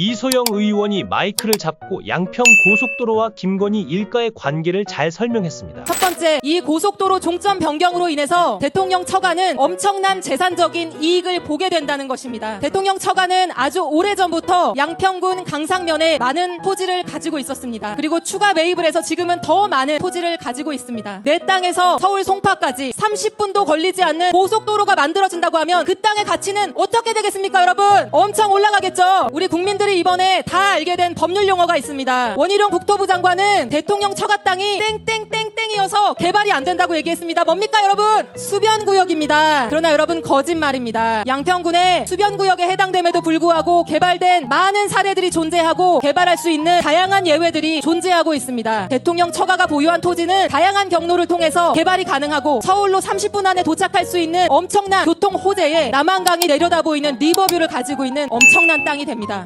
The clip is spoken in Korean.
이소영 의원이 마이크를 잡고 양평 고속도로와 김건희 일가의 관계를 잘 설명했습니다. 첫 번째, 이 고속도로 종점 변경으로 인해서 대통령 처가는 엄청난 재산적인 이익을 보게 된다는 것입니다. 대통령 처가는 아주 오래전부터 양평군 강상면에 많은 토지를 가지고 있었습니다. 그리고 추가 매입을 해서 지금은 더 많은 토지를 가지고 있습니다. 내 땅에서 서울 송파까지 30분도 걸리지 않는 고속도로가 만들어진다고 하면 그 땅의 가치는 어떻게 되겠습니까, 여러분? 엄청 올라가겠죠? 우리 국민들 이 이번에 다 알게 된 법률 용어가 있습니다. 원희룡 국토부 장관은 대통령 처가 땅이 땡땡땡땡이어서 개발이 안 된다고 얘기했습니다. 뭡니까, 여러분? 수변구역입니다. 그러나 여러분, 거짓말입니다. 양평군의 수변구역에 해당됨에도 불구하고 개발된 많은 사례들이 존재하고 개발할 수 있는 다양한 예외들이 존재하고 있습니다. 대통령 처가가 보유한 토지는 다양한 경로를 통해서 개발이 가능하고 서울로 30분 안에 도착할 수 있는 엄청난 교통 호재에 남한강이 내려다 보이는 리버뷰를 가지고 있는 엄청난 땅이 됩니다.